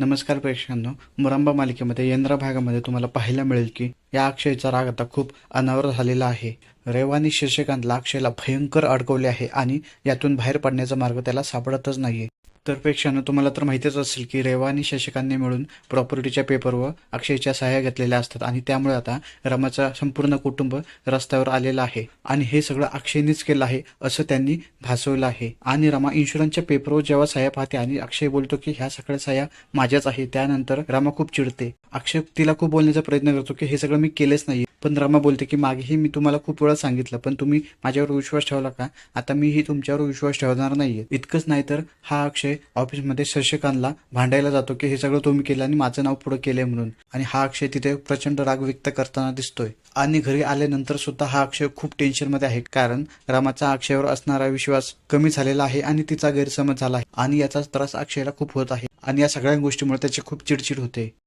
नमस्कार प्रेक्षकांनो मुरांबा मालिकेमध्ये यंद्रा भागामध्ये तुम्हाला पाहायला मिळेल की या अक्षयचा राग आता खूप अनावर झालेला आहे. रेवानी शीर्षकांतला अक्षयला भयंकर अडकवले आहे आणि यातून बाहेर पडण्याचा मार्ग त्याला सापडतच नाहीये. तर तुम्हाला तर माहितीच असेल की रेवा आणि शशिकांतने मिळून प्रॉपर्टीच्या पेपरवर अक्षयच्या सहाय्या घेतलेल्या असतात आणि त्यामुळे आता रमाचा संपूर्ण कुटुंब रस्त्यावर आलेला आहे आणि हे सगळं अक्षयनेच केलं आहे असं त्यांनी भासवलं आहे. आणि रमा इन्शुरन्सच्या पेपरवर जेव्हा सह्या पाहते आणि अक्षय बोलतो की ह्या सगळ्या सह्या माझ्याच आहे त्यानंतर रमा खूप चिडते. अक्षय तिला खूप बोलण्याचा प्रयत्न करतो की हे सगळं मी केलेच नाही पण रमा बोलते की मागेही मी तुम्हाला खूप वेळा सांगितलं पण तुम्ही माझ्यावर विश्वास ठेवला का? आता मीही तुमच्यावर विश्वास ठेवणार नाहीये. इतकंच नाही तर हा अक्षय ऑफिसमध्ये शशिकांतला भांडायला जातो की हे सगळं तुम्ही केलं आणि माझं नाव पुढे केलंय म्हणून. आणि हा अक्षय तिथे प्रचंड राग व्यक्त करताना दिसतोय. आणि घरी आल्यानंतर सुद्धा हा अक्षय खूप टेन्शनमध्ये आहे कारण रामाचा अक्षयवर असणारा विश्वास कमी झालेला आहे आणि तिचा गैरसमज झाला आहे. आणि याचा त्रास अक्षयला खूप होत आहे. आणि या सगळ्या गोष्टीमुळे त्याची खूप चिडचिड होते.